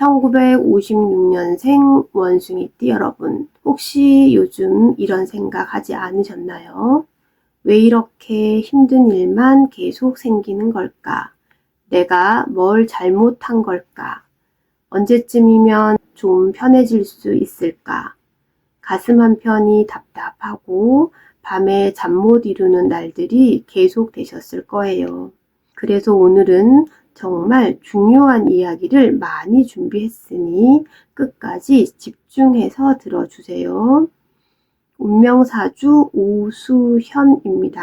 1956년생 원숭이띠 여러분, 혹시 요즘 이런 생각 하지 않으셨나요? 왜 이렇게 힘든 일만 계속 생기는 걸까? 내가 뭘 잘못한 걸까? 언제쯤이면 좀 편해질 수 있을까? 가슴 한편이 답답하고 밤에 잠 못 이루는 날들이 계속 되셨을 거예요. 그래서 오늘은 정말 중요한 이야기를 많이 준비했으니 끝까지 집중해서 들어주세요. 운명사주 오수현입니다.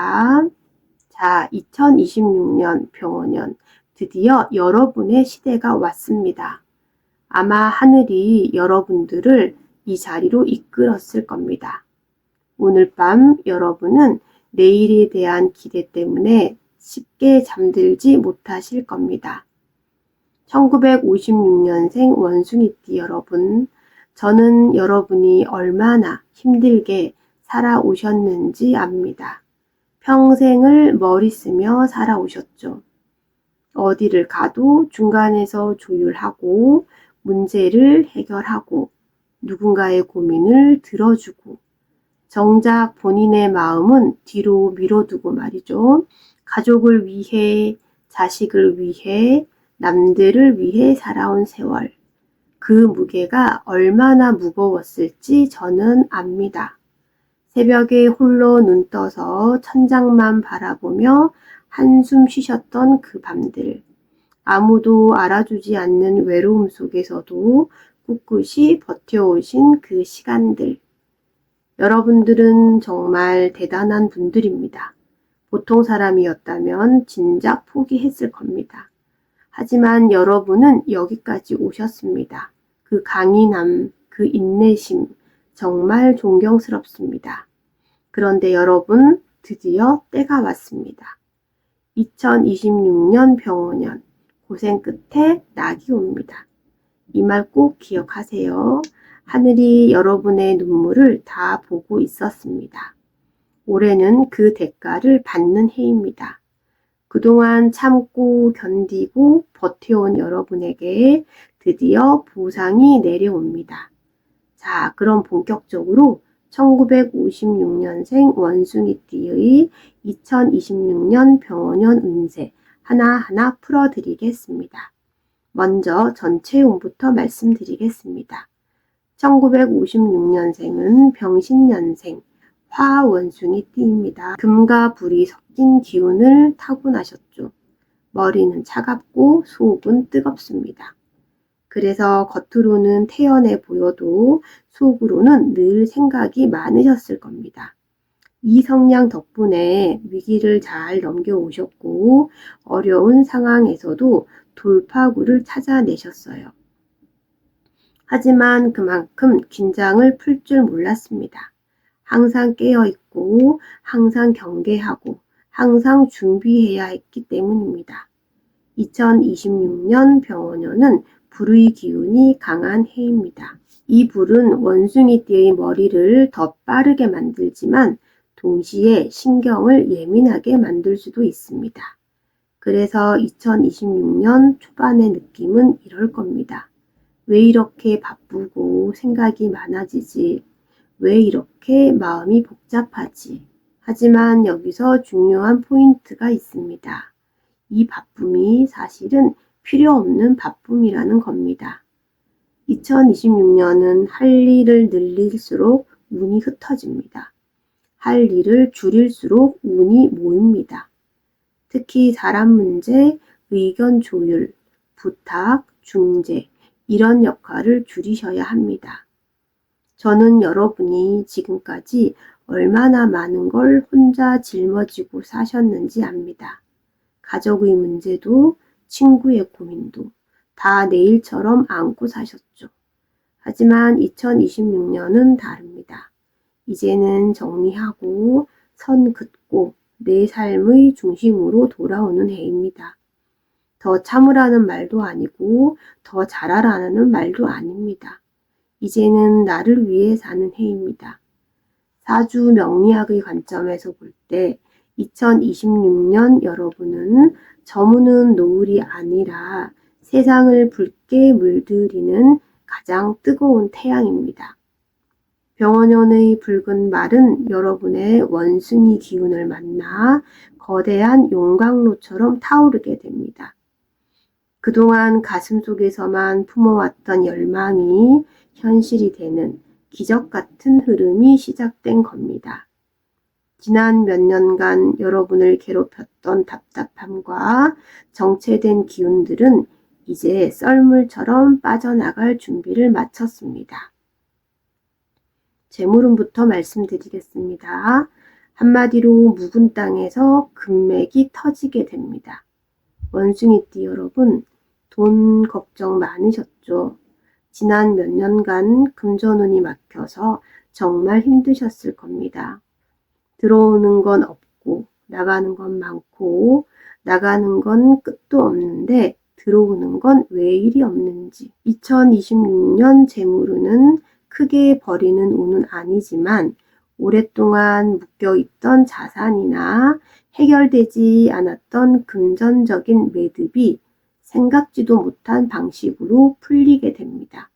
자, 2026년 병원년 드디어 여러분의 시대가 왔습니다. 아마 하늘이 여러분들을 이 자리로 이끌었을 겁니다. 오늘 밤 여러분은 내일에 대한 기대 때문에 쉽게 잠들지 못하실 겁니다. 1956년생 원숭이띠 여러분, 저는 여러분이 얼마나 힘들게 살아오셨는지 압니다. 평생을 머리 쓰며 살아오셨죠. 어디를 가도 중간에서 조율하고 문제를 해결하고 누군가의 고민을 들어주고 정작 본인의 마음은 뒤로 밀어두고 말이죠. 가족을 위해, 자식을 위해, 남들을 위해 살아온 세월. 그 무게가 얼마나 무거웠을지 저는 압니다. 새벽에 홀로 눈 떠서 천장만 바라보며 한숨 쉬셨던 그 밤들. 아무도 알아주지 않는 외로움 속에서도 꿋꿋이 버텨오신 그 시간들. 여러분들은 정말 대단한 분들입니다. 보통 사람이었다면 진작 포기했을 겁니다. 하지만 여러분은 여기까지 오셨습니다. 그 강인함, 그 인내심, 정말 존경스럽습니다. 그런데 여러분, 드디어 때가 왔습니다. 2026년 병원년, 고생 끝에 낙이 옵니다. 이 말 꼭 기억하세요. 하늘이 여러분의 눈물을 다 보고 있었습니다. 올해는 그 대가를 받는 해입니다. 그동안 참고 견디고 버텨온 여러분에게 드디어 보상이 내려옵니다. 자, 그럼 본격적으로 1956년생 원숭이띠의 2026년 병원년 운세 하나하나 풀어드리겠습니다. 먼저 전체 운부터 말씀드리겠습니다. 1956년생은 병신년생, 화원숭이 띠입니다. 금과 불이 섞인 기운을 타고나셨죠. 머리는 차갑고 속은 뜨겁습니다. 그래서 겉으로는 태연해 보여도 속으로는 늘 생각이 많으셨을 겁니다. 이 성향 덕분에 위기를 잘 넘겨오셨고 어려운 상황에서도 돌파구를 찾아내셨어요. 하지만 그만큼 긴장을 풀 줄 몰랐습니다. 항상 깨어있고, 항상 경계하고, 항상 준비해야 했기 때문입니다. 2026년 병원년은 불의 기운이 강한 해입니다. 이 불은 원숭이띠의 머리를 더 빠르게 만들지만 동시에 신경을 예민하게 만들 수도 있습니다. 그래서 2026년 초반의 느낌은 이럴 겁니다. 왜 이렇게 바쁘고 생각이 많아지지? 왜 이렇게 마음이 복잡하지? 하지만 여기서 중요한 포인트가 있습니다. 이 바쁨이 사실은 필요 없는 바쁨이라는 겁니다. 2026년은 할 일을 늘릴수록 운이 흩어집니다. 할 일을 줄일수록 운이 모입니다. 특히 사람 문제, 의견 조율, 부탁, 중재, 이런 역할을 줄이셔야 합니다. 저는 여러분이 지금까지 얼마나 많은 걸 혼자 짊어지고 사셨는지 압니다. 가족의 문제도 친구의 고민도 다 내일처럼 안고 사셨죠. 하지만 2026년은 다릅니다. 이제는 정리하고 선 긋고 내 삶의 중심으로 돌아오는 해입니다. 더 참으라는 말도 아니고 더 잘하라는 말도 아닙니다. 이제는 나를 위해 사는 해입니다. 사주 명리학의 관점에서 볼 때 2026년 여러분은 저무는 노을이 아니라 세상을 붉게 물들이는 가장 뜨거운 태양입니다. 병원연의 붉은 말은 여러분의 원숭이 기운을 만나 거대한 용광로처럼 타오르게 됩니다. 그동안 가슴 속에서만 품어왔던 열망이 현실이 되는 기적 같은 흐름이 시작된 겁니다. 지난 몇 년간 여러분을 괴롭혔던 답답함과 정체된 기운들은 이제 썰물처럼 빠져나갈 준비를 마쳤습니다. 재물운부터 말씀드리겠습니다. 한마디로 묵은 땅에서 금맥이 터지게 됩니다. 원숭이띠 여러분, 돈 걱정 많으셨죠? 지난 몇 년간 금전운이 막혀서 정말 힘드셨을 겁니다. 들어오는 건 없고, 나가는 건 많고, 나가는 건 끝도 없는데, 들어오는 건왜 이리 없는지. 2026년 재물운은 크게 버리는 운은 아니지만, 오랫동안 묶여있던 자산이나 해결되지 않았던 금전적인 매듭이 생각지도 못한 방식으로 풀리게 됩니다.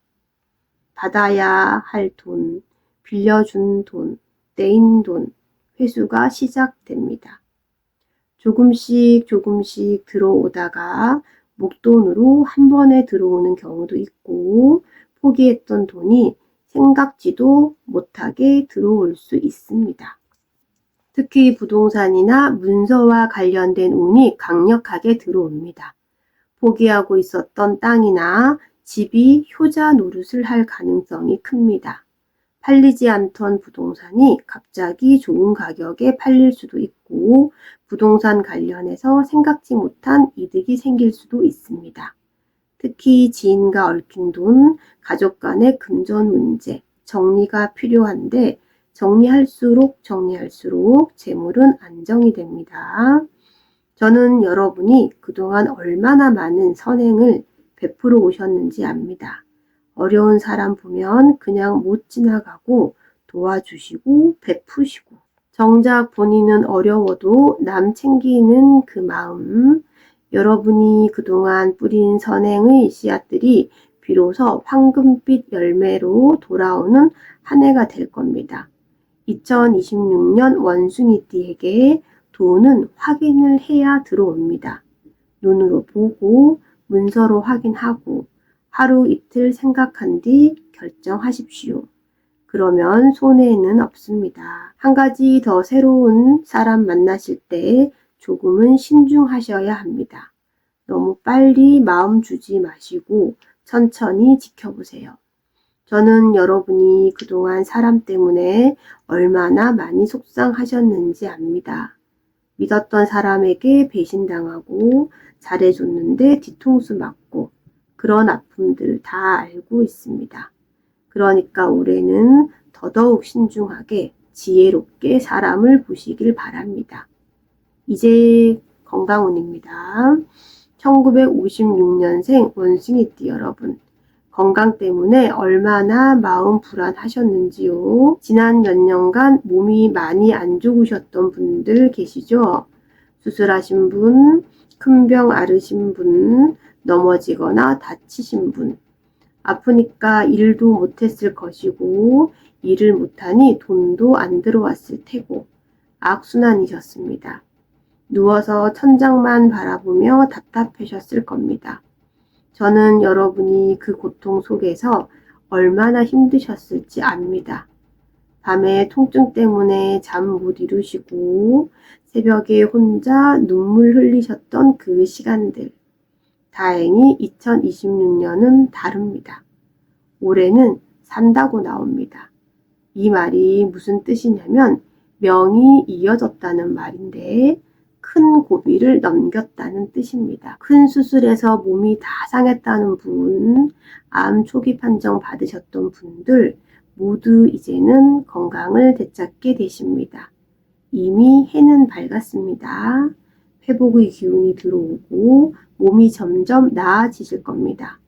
받아야 할 돈, 빌려준 돈, 떼인 돈, 회수가 시작됩니다. 조금씩 조금씩 들어오다가 목돈으로 한 번에 들어오는 경우도 있고 포기했던 돈이 생각지도 못하게 들어올 수 있습니다. 특히 부동산이나 문서와 관련된 운이 강력하게 들어옵니다. 포기하고 있었던 땅이나 집이 효자 노릇을 할 가능성이 큽니다. 팔리지 않던 부동산이 갑자기 좋은 가격에 팔릴 수도 있고 부동산 관련해서 생각지 못한 이득이 생길 수도 있습니다. 특히 지인과 얽힌 돈, 가족 간의 금전 문제, 정리가 필요한데 정리할수록 정리할수록 재물은 안정이 됩니다. 저는 여러분이 그동안 얼마나 많은 선행을 베풀어 오셨는지 압니다. 어려운 사람 보면 그냥 못 지나가고 도와주시고 베푸시고 정작 본인은 어려워도 남 챙기는 그 마음 여러분이 그동안 뿌린 선행의 씨앗들이 비로소 황금빛 열매로 돌아오는 한 해가 될 겁니다. 2026년 원숭이띠에게 돈은 확인을 해야 들어옵니다. 눈으로 보고 문서로 확인하고 하루 이틀 생각한 뒤 결정하십시오. 그러면 손해는 없습니다. 한 가지 더 새로운 사람 만나실 때 조금은 신중하셔야 합니다. 너무 빨리 마음 주지 마시고 천천히 지켜보세요. 저는 여러분이 그동안 사람 때문에 얼마나 많이 속상하셨는지 압니다. 믿었던 사람에게 배신당하고 잘해줬는데 뒤통수 맞고 그런 아픔들 다 알고 있습니다. 그러니까 올해는 더더욱 신중하게 지혜롭게 사람을 보시길 바랍니다. 이제 건강운입니다. 1956년생 원숭이띠 여러분. 건강 때문에 얼마나 마음 불안하셨는지요. 지난 몇 년간 몸이 많이 안 좋으셨던 분들 계시죠? 수술하신 분, 큰 병 앓으신 분, 넘어지거나 다치신 분. 아프니까 일도 못했을 것이고, 일을 못하니 돈도 안 들어왔을 테고, 악순환이셨습니다. 누워서 천장만 바라보며 답답하셨을 겁니다. 저는 여러분이 그 고통 속에서 얼마나 힘드셨을지 압니다. 밤에 통증 때문에 잠 못 이루시고 새벽에 혼자 눈물 흘리셨던 그 시간들. 다행히 2026년은 다릅니다. 올해는 산다고 나옵니다. 이 말이 무슨 뜻이냐면 명이 이어졌다는 말인데 큰 고비를 넘겼다는 뜻입니다. 큰 수술에서 몸이 다 상했다는 분, 암 초기 판정 받으셨던 분들 모두 이제는 건강을 되찾게 되십니다. 이미 해는 밝았습니다. 회복의 기운이 들어오고 몸이 점점 나아지실 겁니다.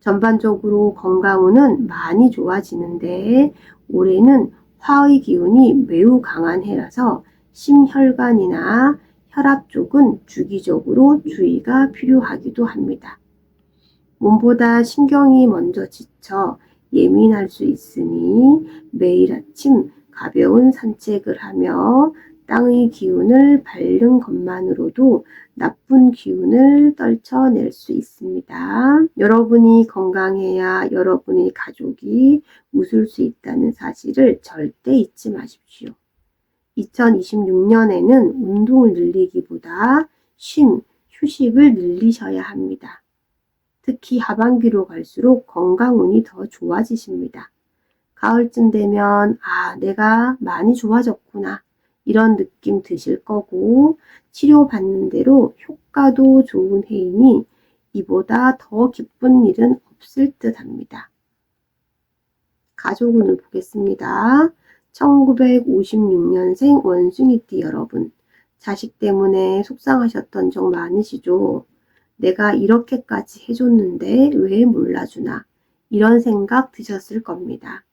전반적으로 건강운은 많이 좋아지는데 올해는 화의 기운이 매우 강한 해라서 심혈관이나 혈압 쪽은 주기적으로 주의가 필요하기도 합니다. 몸보다 신경이 먼저 지쳐 예민할 수 있으니 매일 아침 가벼운 산책을 하며 땅의 기운을 밟는 것만으로도 나쁜 기운을 떨쳐낼 수 있습니다. 여러분이 건강해야 여러분의 가족이 웃을 수 있다는 사실을 절대 잊지 마십시오. 2026년에는 운동을 늘리기보다 쉼, 휴식을 늘리셔야 합니다. 특히 하반기로 갈수록 건강운이 더 좋아지십니다. 가을쯤 되면, 아, 내가 많이 좋아졌구나. 이런 느낌 드실 거고, 치료받는 대로 효과도 좋은 해이니 이보다 더 기쁜 일은 없을 듯 합니다. 가족운을 보겠습니다. 1956년생 원숭이띠 여러분. 자식 때문에 속상하셨던 적 많으시죠? 내가 이렇게까지 해줬는데 왜 몰라주나? 이런 생각 드셨을 겁니다.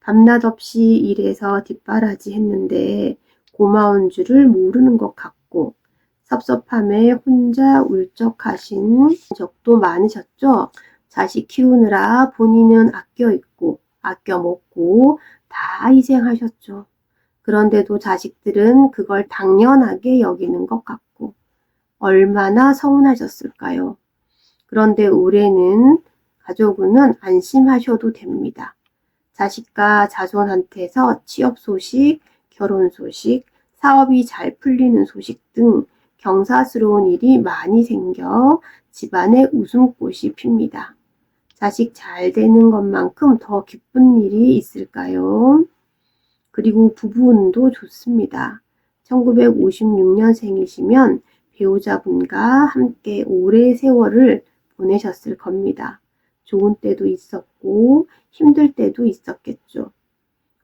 밤낮 없이 일해서 뒷바라지 했는데 고마운 줄을 모르는 것 같고 섭섭함에 혼자 울적하신 적도 많으셨죠? 자식 키우느라 본인은 아껴 입고 아껴 먹고 다 희생하셨죠. 그런데도 자식들은 그걸 당연하게 여기는 것 같고 얼마나 서운하셨을까요? 그런데 올해는 가족은 안심하셔도 됩니다. 자식과 자손한테서 취업 소식, 결혼 소식, 사업이 잘 풀리는 소식 등 경사스러운 일이 많이 생겨 집안에 웃음꽃이 핍니다. 자식 잘 되는 것만큼 더 기쁜 일이 있을까요? 그리고 부부운도 좋습니다. 1956년생이시면 배우자분과 함께 오래 세월을 보내셨을 겁니다. 좋은 때도 있었고 힘들 때도 있었겠죠.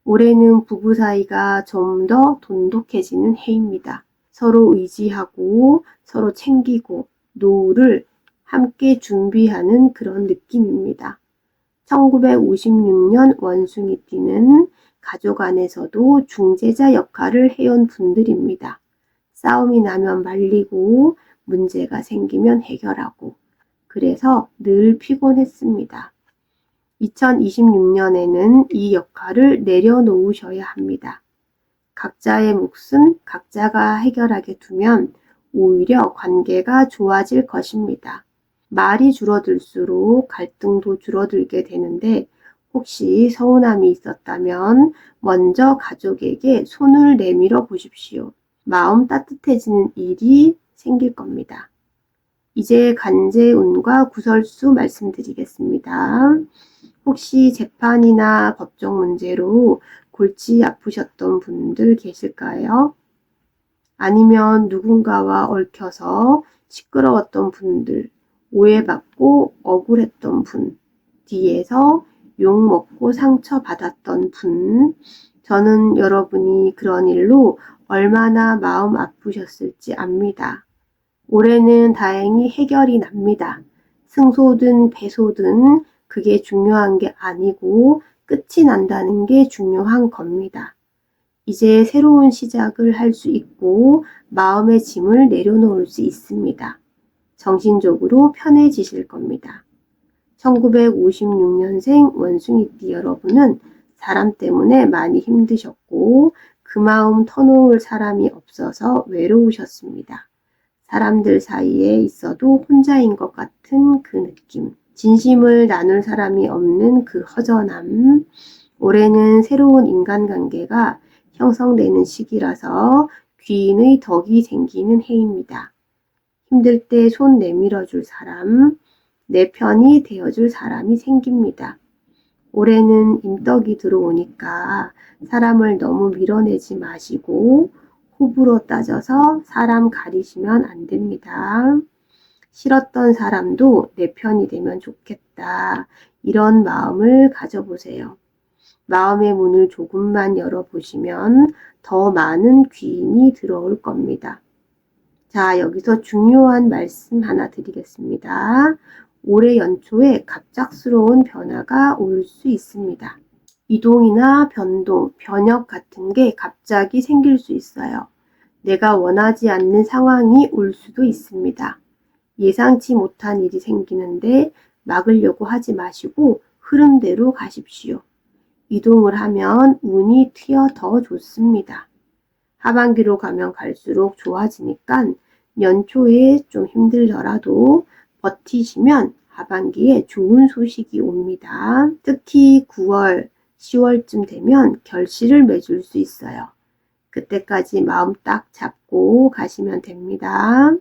올해는 부부 사이가 좀 더 돈독해지는 해입니다. 서로 의지하고 서로 챙기고 노후를 함께 준비하는 그런 느낌입니다. 1956년 원숭이 띠는 가족 안에서도 중재자 역할을 해온 분들입니다. 싸움이 나면 말리고 문제가 생기면 해결하고 그래서 늘 피곤했습니다. 2026년에는 이 역할을 내려놓으셔야 합니다. 각자의 몫은 각자가 해결하게 두면 오히려 관계가 좋아질 것입니다. 말이 줄어들수록 갈등도 줄어들게 되는데 혹시 서운함이 있었다면 먼저 가족에게 손을 내밀어 보십시오. 마음 따뜻해지는 일이 생길 겁니다. 이제 간제운과 구설수 말씀드리겠습니다. 혹시 재판이나 법정 문제로 골치 아프셨던 분들 계실까요? 아니면 누군가와 얽혀서 시끄러웠던 분들, 오해받고 억울했던 분, 뒤에서 욕 먹고 상처 받았던 분, 저는 여러분이 그런 일로 얼마나 마음 아프셨을지 압니다. 올해는 다행히 해결이 납니다. 승소든 패소든 그게 중요한 게 아니고 끝이 난다는 게 중요한 겁니다. 이제 새로운 시작을 할 수 있고 마음의 짐을 내려놓을 수 있습니다. 정신적으로 편해지실 겁니다. 1956년생 원숭이띠 여러분은 사람 때문에 많이 힘드셨고 그 마음 터놓을 사람이 없어서 외로우셨습니다. 사람들 사이에 있어도 혼자인 것 같은 그 느낌. 진심을 나눌 사람이 없는 그 허전함. 올해는 새로운 인간관계가 형성되는 시기라서 귀인의 덕이 생기는 해입니다. 힘들 때 손 내밀어 줄 사람, 내 편이 되어 줄 사람이 생깁니다. 올해는 임덕이 들어오니까 사람을 너무 밀어내지 마시고 호불호 따져서 사람 가리시면 안 됩니다. 싫었던 사람도 내 편이 되면 좋겠다. 이런 마음을 가져보세요. 마음의 문을 조금만 열어보시면 더 많은 귀인이 들어올 겁니다. 자, 여기서 중요한 말씀 하나 드리겠습니다. 올해 연초에 갑작스러운 변화가 올 수 있습니다. 이동이나 변동, 변혁 같은 게 갑자기 생길 수 있어요. 내가 원하지 않는 상황이 올 수도 있습니다. 예상치 못한 일이 생기는데 막으려고 하지 마시고 흐름대로 가십시오. 이동을 하면 운이 튀어 더 좋습니다. 하반기로 가면 갈수록 좋아지니까 연초에 좀 힘들더라도 버티시면 하반기에 좋은 소식이 옵니다. 특히 9월, 10월쯤 되면 결실을 맺을 수 있어요. 그때까지 마음 딱 잡고 가시면 됩니다.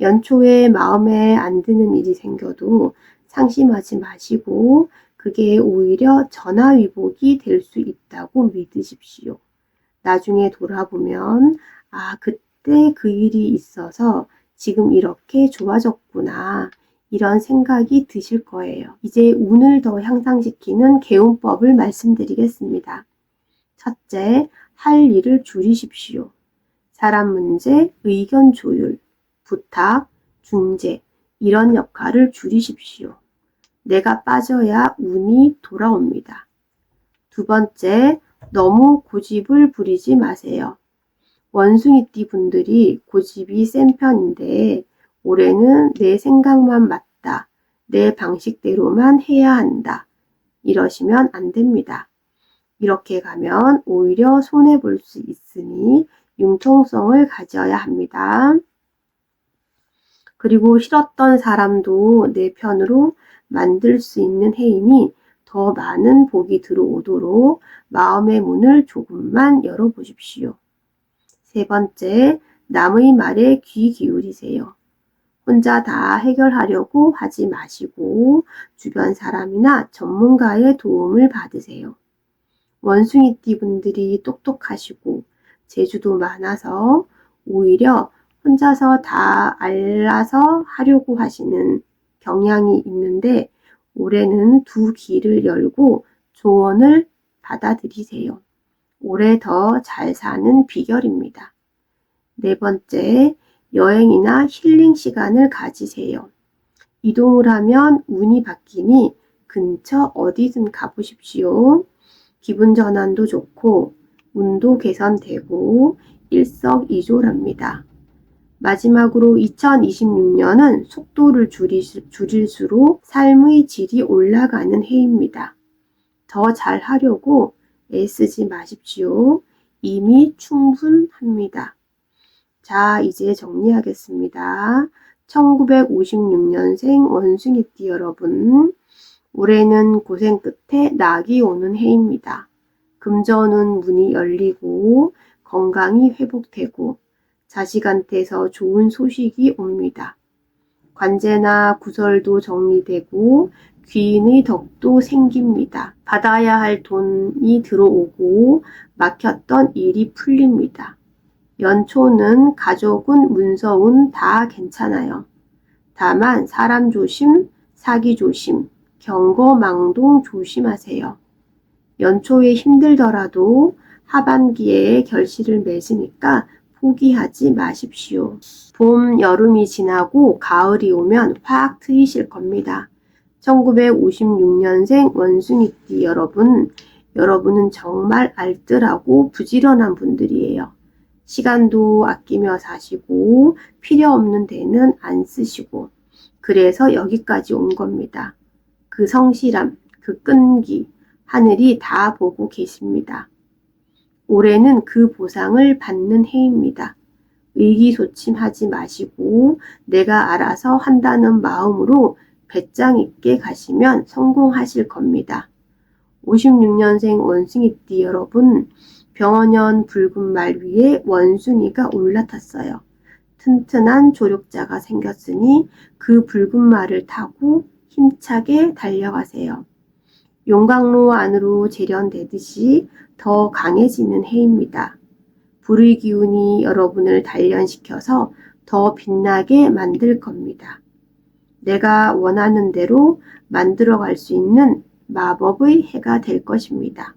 연초에 마음에 안 드는 일이 생겨도 상심하지 마시고 그게 오히려 전화위복이 될 수 있다고 믿으십시오. 나중에 돌아보면 아 그때 그 일이 있어서 지금 이렇게 좋아졌구나 이런 생각이 드실 거예요. 이제 운을 더 향상시키는 개운법을 말씀드리겠습니다. 첫째, 할 일을 줄이십시오. 사람 문제, 의견 조율, 부탁, 중재, 이런 역할을 줄이십시오. 내가 빠져야 운이 돌아옵니다. 두 번째, 너무 고집을 부리지 마세요. 원숭이띠 분들이 고집이 센 편인데 올해는 내 생각만 맞다. 내 방식대로만 해야 한다. 이러시면 안 됩니다. 이렇게 가면 오히려 손해볼 수 있으니 융통성을 가져야 합니다. 그리고 싫었던 사람도 내 편으로 만들 수 있는 해이니 더 많은 복이 들어오도록 마음의 문을 조금만 열어보십시오. 세 번째, 남의 말에 귀 기울이세요. 혼자 다 해결하려고 하지 마시고 주변 사람이나 전문가의 도움을 받으세요. 원숭이띠 분들이 똑똑하시고 재주도 많아서 오히려 혼자서 다 알아서 하려고 하시는 경향이 있는데 올해는 두 귀를 열고 조언을 받아들이세요. 올해 더 잘 사는 비결입니다. 네 번째, 여행이나 힐링 시간을 가지세요. 이동을 하면 운이 바뀌니 근처 어디든 가보십시오. 기분 전환도 좋고 운도 개선되고 일석이조랍니다. 마지막으로 2026년은 속도를 줄일수록 삶의 질이 올라가는 해입니다. 더 잘하려고 애쓰지 마십시오. 이미 충분합니다. 자, 이제 정리하겠습니다. 1956년생 원숭이띠 여러분, 올해는 고생 끝에 낙이 오는 해입니다. 금전운 문이 열리고 건강이 회복되고 자식한테서 좋은 소식이 옵니다. 관제나 구설도 정리되고 귀인의 덕도 생깁니다. 받아야 할 돈이 들어오고 막혔던 일이 풀립니다. 연초는 가족은 문서운 다 괜찮아요. 다만 사람 조심, 사기 조심, 경거 망동 조심하세요. 연초에 힘들더라도 하반기에 결실을 맺으니까 포기하지 마십시오. 봄, 여름이 지나고 가을이 오면 확 트이실 겁니다. 1956년생 원숭이띠 여러분, 여러분은 정말 알뜰하고 부지런한 분들이에요. 시간도 아끼며 사시고 필요 없는 데는 안 쓰시고 그래서 여기까지 온 겁니다. 그 성실함, 그 끈기, 하늘이 다 보고 계십니다. 올해는 그 보상을 받는 해입니다. 의기소침하지 마시고 내가 알아서 한다는 마음으로 배짱 있게 가시면 성공하실 겁니다. 56년생 원숭이띠 여러분, 병원년 붉은 말 위에 원숭이가 올라탔어요. 튼튼한 조력자가 생겼으니 그 붉은 말을 타고 힘차게 달려가세요. 용광로 안으로 재련되듯이 더 강해지는 해입니다. 불의 기운이 여러분을 단련시켜서 더 빛나게 만들 겁니다. 내가 원하는 대로 만들어 갈 수 있는 마법의 해가 될 것입니다.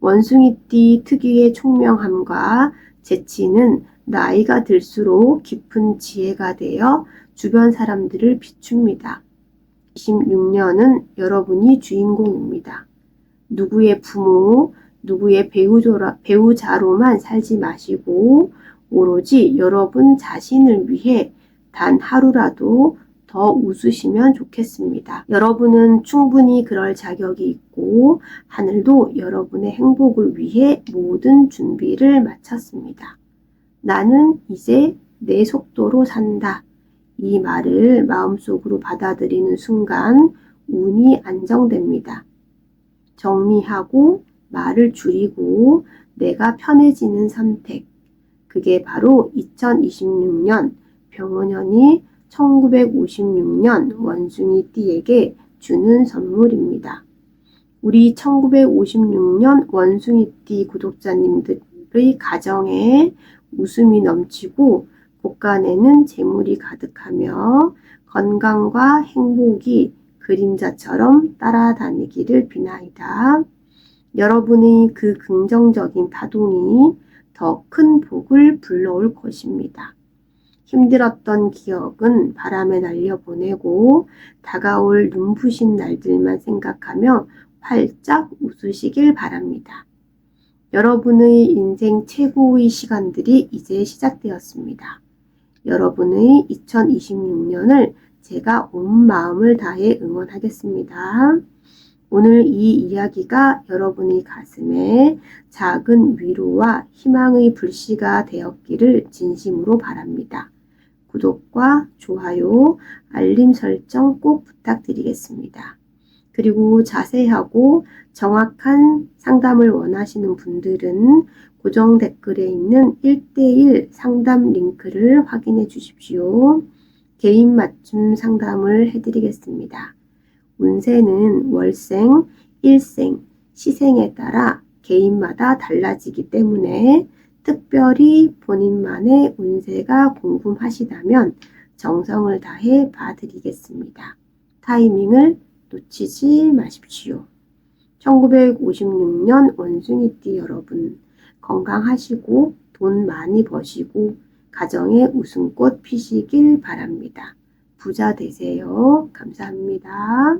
원숭이띠 특유의 총명함과 재치는 나이가 들수록 깊은 지혜가 되어 주변 사람들을 비춥니다. 26년은 여러분이 주인공입니다. 누구의 부모, 누구의 배우조라, 배우자로만 살지 마시고 오로지 여러분 자신을 위해 단 하루라도 더 웃으시면 좋겠습니다. 여러분은 충분히 그럴 자격이 있고 하늘도 여러분의 행복을 위해 모든 준비를 마쳤습니다. 나는 이제 내 속도로 산다. 이 말을 마음속으로 받아들이는 순간 운이 안정됩니다. 정리하고 말을 줄이고 내가 편해지는 선택. 그게 바로 2026년 병원연이 1956년 원숭이 띠에게 주는 선물입니다. 우리 1956년 원숭이 띠 구독자님들의 가정에 웃음이 넘치고 곳간에는 재물이 가득하며 건강과 행복이 그림자처럼 따라다니기를 비나이다. 여러분의 그 긍정적인 파동이 더 큰 복을 불러올 것입니다. 힘들었던 기억은 바람에 날려보내고 다가올 눈부신 날들만 생각하며 활짝 웃으시길 바랍니다. 여러분의 인생 최고의 시간들이 이제 시작되었습니다. 여러분의 2026년을 제가 온 마음을 다해 응원하겠습니다. 오늘 이 이야기가 여러분의 가슴에 작은 위로와 희망의 불씨가 되었기를 진심으로 바랍니다. 구독과 좋아요, 알림 설정 꼭 부탁드리겠습니다. 그리고 자세하고 정확한 상담을 원하시는 분들은 고정 댓글에 있는 1대1 상담 링크를 확인해 주십시오. 개인 맞춤 상담을 해드리겠습니다. 운세는 월생, 일생, 시생에 따라 개인마다 달라지기 때문에 특별히 본인만의 운세가 궁금하시다면 정성을 다해 봐드리겠습니다. 타이밍을 놓치지 마십시오. 1956년 원숭이띠 여러분 건강하시고 돈 많이 버시고 가정에 웃음꽃 피시길 바랍니다. 부자 되세요. 감사합니다.